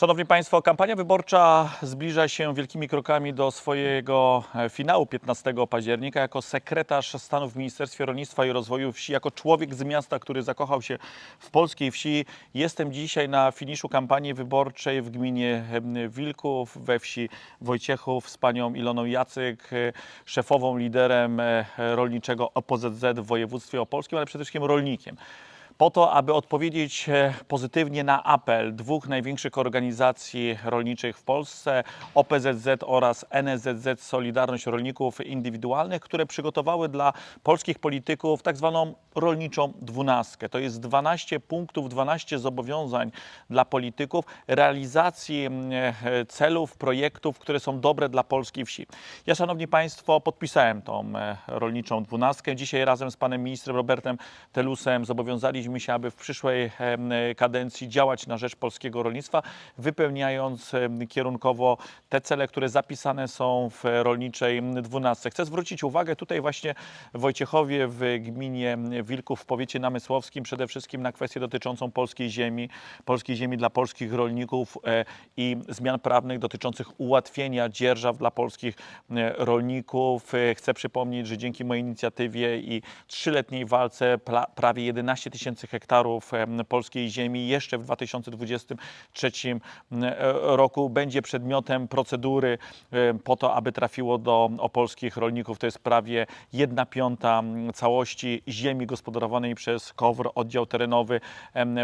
Szanowni Państwo, kampania wyborcza zbliża się wielkimi krokami do swojego e, finału 15 października. Jako sekretarz stanu w Ministerstwie Rolnictwa i Rozwoju Wsi, jako człowiek z miasta, który zakochał się w polskiej wsi, jestem dzisiaj na finiszu kampanii wyborczej w gminie Wilków, we wsi Wojciechów z panią Iloną Jacyk, e, szefową, liderem e, rolniczego OPZZ w województwie opolskim, ale przede wszystkim rolnikiem po to, aby odpowiedzieć e, pozytywnie na apel dwóch największych organizacji rolniczych w Polsce, OPZZ oraz NSZZ Solidarność Rolników Indywidualnych, które przygotowały dla polskich polityków tak zwaną rolniczą dwunastkę. To jest 12 punktów, 12 zobowiązań dla polityków realizacji mm, e, celów, projektów, które są dobre dla polskiej wsi. Ja, Szanowni Państwo, podpisałem tą e, rolniczą dwunastkę. Dzisiaj razem z panem ministrem Robertem Telusem zobowiązaliśmy się, aby w przyszłej kadencji działać na rzecz polskiego rolnictwa, wypełniając kierunkowo te cele, które zapisane są w rolniczej dwunastce. Chcę zwrócić uwagę tutaj właśnie Wojciechowie, w gminie Wilków, w powiecie namysłowskim, przede wszystkim na kwestię dotyczącą polskiej ziemi, polskiej ziemi dla polskich rolników e, i zmian prawnych dotyczących ułatwienia dzierżaw dla polskich e, rolników. E, Chcę przypomnieć, że dzięki mojej inicjatywie i trzyletniej walce prawie 11 tysięcy hektarów em, polskiej ziemi jeszcze w 2023 roku będzie przedmiotem procedury po to, aby trafiło do opolskich rolników. To jest prawie 1 piąta całości ziemi gospodarowanej przez KOWR, oddział terenowy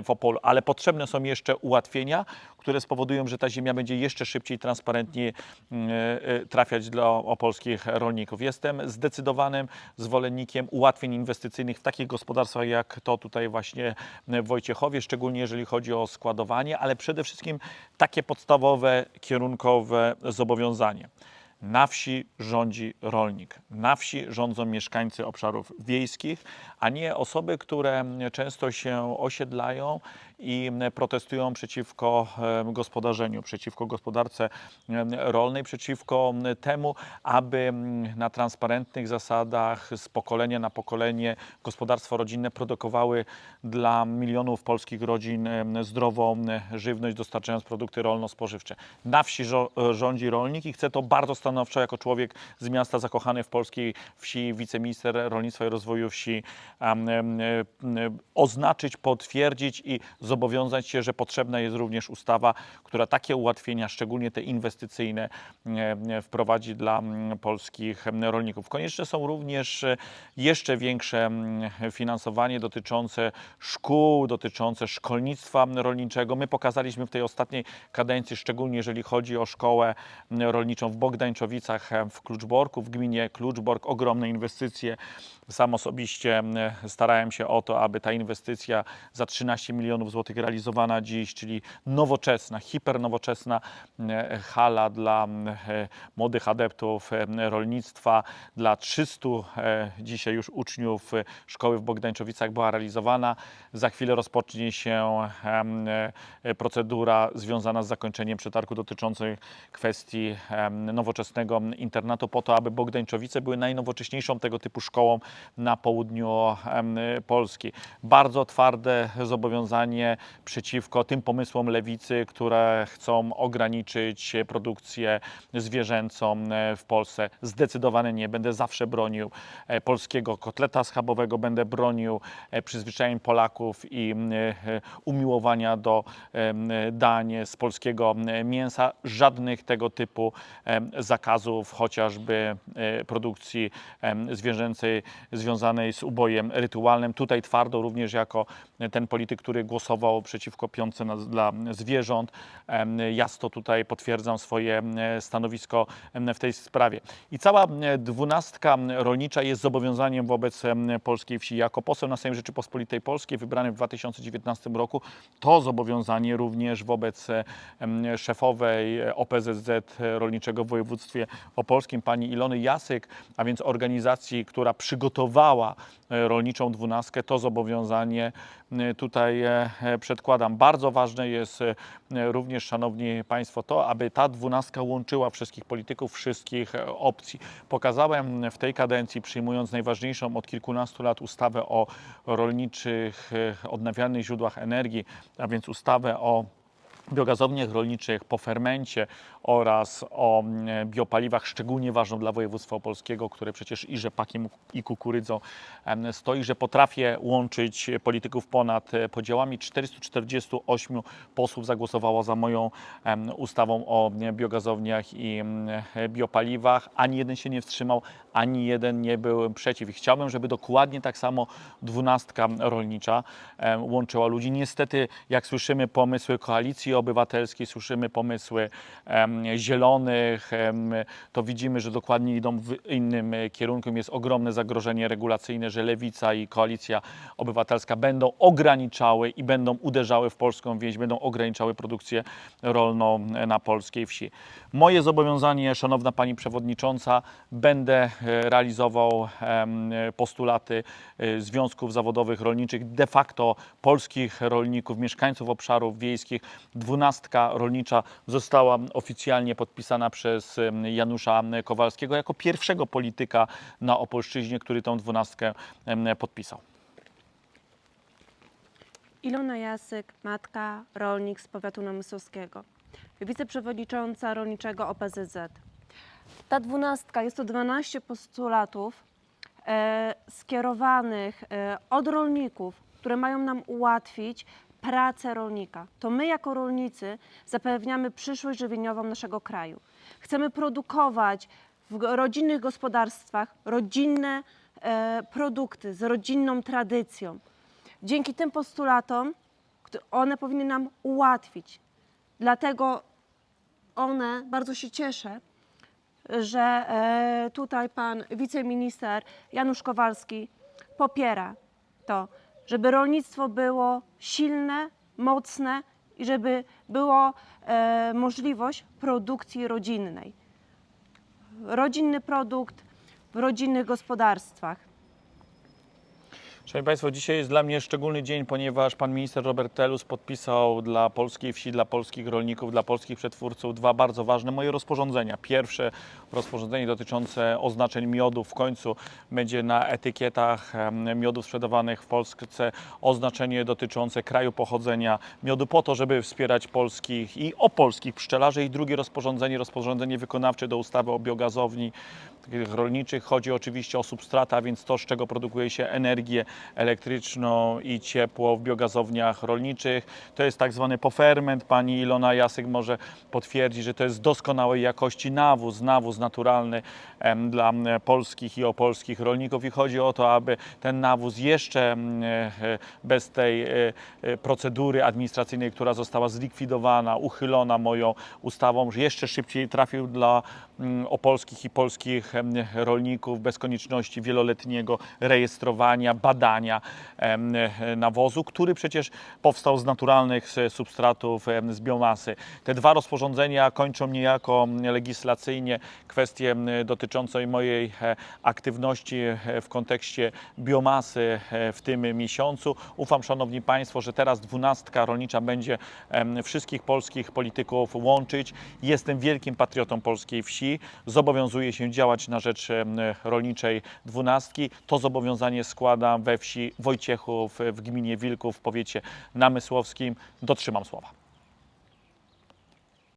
w Opolu. Ale potrzebne są jeszcze ułatwienia, które spowodują, że ta ziemia będzie jeszcze szybciej, transparentnie mm, e, trafiać do opolskich rolników. Jestem zdecydowanym zwolennikiem ułatwień inwestycyjnych w takich gospodarstwach jak to tutaj właśnie w Wojciechowie, szczególnie jeżeli chodzi o składowanie, ale przede wszystkim takie podstawowe, kierunkowe zobowiązanie. Na wsi rządzi rolnik. Na wsi rządzą mieszkańcy obszarów wiejskich, a nie osoby, które często się osiedlają i protestują przeciwko gospodarzeniu, przeciwko gospodarce rolnej, przeciwko em, temu, aby na transparentnych zasadach z pokolenia na pokolenie gospodarstwa rodzinne produkowały dla milionów polskich rodzin zdrową żywność, dostarczając produkty rolno-spożywcze. Na wsi rządzi rolnik i chcę to bardzo stanowczo jako człowiek z miasta zakochany w polskiej wsi, wiceminister rolnictwa i rozwoju wsi oznaczyć, potwierdzić i zobowiązać się, że potrzebna jest również ustawa, która takie ułatwienia, szczególnie te inwestycyjne, wprowadzi dla polskich rolników. Konieczne są również e, jeszcze większe finansowanie dotyczące szkół, dotyczące szkolnictwa rolniczego. My pokazaliśmy w tej ostatniej kadencji, szczególnie jeżeli chodzi o szkołę rolniczą w Bogdańczowicach, e, w Kluczborku, w gminie Kluczbork, ogromne inwestycje. Sam osobiście mm, starałem się o to, aby ta inwestycja za 13 milionów złotych realizowana dziś, czyli nowoczesna, hipernowoczesna mm, hala dla e, młodych adeptów rolnictwa, dla 300 e, dzisiaj już uczniów e, szkoły w Bogdańczowicach była realizowana. Za chwilę rozpocznie się e, procedura związana z zakończeniem przetargu dotyczącej kwestii em, nowoczesnego internatu po to, aby Bogdańczowice były najnowocześniejszą tego typu szkołą na południu Polski. Bardzo twarde zobowiązanie przeciwko tym pomysłom lewicy, które chcą ograniczyć produkcję zwierzęcą e, w Polsce. Zdecydowanie nie. Będę zawsze bronił e, polskiego kotleta schabowego, będę bronił e, przyzwyczajeń Polaków i umiłowania do dań z polskiego mięsa. Żadnych tego typu em, zakazów, chociażby e, produkcji zwierzęcej związanej z ubojem rytualnym. Tutaj twardo również jako ten polityk, który głosował przeciwko piątce na, dla zwierząt. Jasno tutaj potwierdzam swoje stanowisko w tej sprawie. I cała dwunastka rolnicza jest zobowiązaniem wobec polskiej wsi. Jako poseł na Sejm Rzeczypospolitej Polskiej wybrany w 2019 roku to zobowiązanie również wobec szefowej OPZZ Rolniczego w województwie opolskim, pani Ilony Jasyk, a więc organizacji, która przygotowała e, rolniczą dwunastkę, to zobowiązanie tutaj e, e, przedkładam. Bardzo ważne jest również, Szanowni Państwo, to, aby ta dwunastka łączyła wszystkich polityków, wszystkich opcji. Pokazałem w tej kadencji, przyjmując najważniejszą od kilkunastu lat ustawę o rolniczych, odnawialnych źródłach energii, a więc ustawę o biogazowniach rolniczych, po fermencie oraz o mm, biopaliwach szczególnie ważną dla województwa opolskiego, które przecież i rzepakiem i kukurydzą stoi, że potrafię łączyć polityków ponad e, podziałami. 448 posłów zagłosowało za moją ustawą o biogazowniach i mm, biopaliwach. Ani jeden się nie wstrzymał, ani jeden nie był przeciw. I chciałbym, żeby dokładnie tak samo dwunastka rolnicza łączyła ludzi. Niestety, jak słyszymy pomysły koalicji obywatelskiej, słyszymy pomysły zielonych, to widzimy, że dokładnie idą w innym kierunku. Jest ogromne zagrożenie regulacyjne, że lewica i koalicja obywatelska będą ograniczały i będą uderzały w polską wieś, będą ograniczały produkcję rolną na polskiej wsi. Moje zobowiązanie, szanowna pani przewodnicząca, będę e, realizował postulaty e, związków zawodowych rolniczych, de facto polskich rolników, mieszkańców obszarów wiejskich. Dwunastka rolnicza została oficjalnie podpisana przez Janusza Kowalskiego jako pierwszego polityka na Opolszczyźnie, który tą dwunastkę podpisał. Ilona Jasyk, matka, rolnik z powiatu namysłowskiego, wiceprzewodnicząca rolniczego OPZZ. Ta dwunastka jest to 12 postulatów e, skierowanych e, od rolników, które mają nam ułatwić pracę rolnika. To my jako rolnicy zapewniamy przyszłość żywieniową naszego kraju. Chcemy produkować w rodzinnych gospodarstwach rodzinne e, produkty z rodzinną tradycją. Dzięki tym postulatom one powinny nam ułatwić. Dlatego one, bardzo się cieszę, że e, tutaj pan wiceminister Janusz Kowalski popiera to, żeby rolnictwo było silne, mocne i żeby było e, możliwość produkcji rodzinnej. Rodzinny produkt w rodzinnych gospodarstwach. Szanowni Państwo, dzisiaj jest dla mnie szczególny dzień, ponieważ pan minister Robert Telus podpisał dla polskiej wsi, dla polskich rolników, dla polskich przetwórców dwa bardzo ważne moje rozporządzenia. Pierwsze rozporządzenie dotyczące oznaczeń miodu w końcu będzie na etykietach miodów sprzedawanych w Polsce oznaczenie dotyczące kraju pochodzenia miodu po to, żeby wspierać polskich i opolskich pszczelarzy. I drugie rozporządzenie, rozporządzenie wykonawcze do ustawy o biogazowni takich rolniczych. Chodzi oczywiście o substrata, więc to, z czego produkuje się energię elektryczną i ciepło w biogazowniach rolniczych. To jest tak zwany poferment. Pani Ilona Jasyk może potwierdzić, że to jest doskonałej jakości nawóz, nawóz naturalny dla polskich i opolskich rolników i chodzi o to, aby ten nawóz jeszcze e, bez tej e, e, procedury administracyjnej, która została zlikwidowana, uchylona moją ustawą, jeszcze szybciej trafił dla mm, opolskich i polskich rolników bez konieczności wieloletniego rejestrowania, badania nawozu, który przecież powstał z naturalnych substratów, z biomasy. Te dwa rozporządzenia kończą niejako legislacyjnie kwestię dotyczącą mojej e, aktywności e, w kontekście biomasy e, w tym miesiącu. Ufam, Szanowni Państwo, że teraz dwunastka rolnicza będzie wszystkich polskich polityków łączyć. Jestem wielkim patriotą polskiej wsi. Zobowiązuję się działać na rzecz rolniczej dwunastki. To zobowiązanie składam we wsi Wojciechów w gminie Wilków w powiecie namysłowskim. Dotrzymam słowa.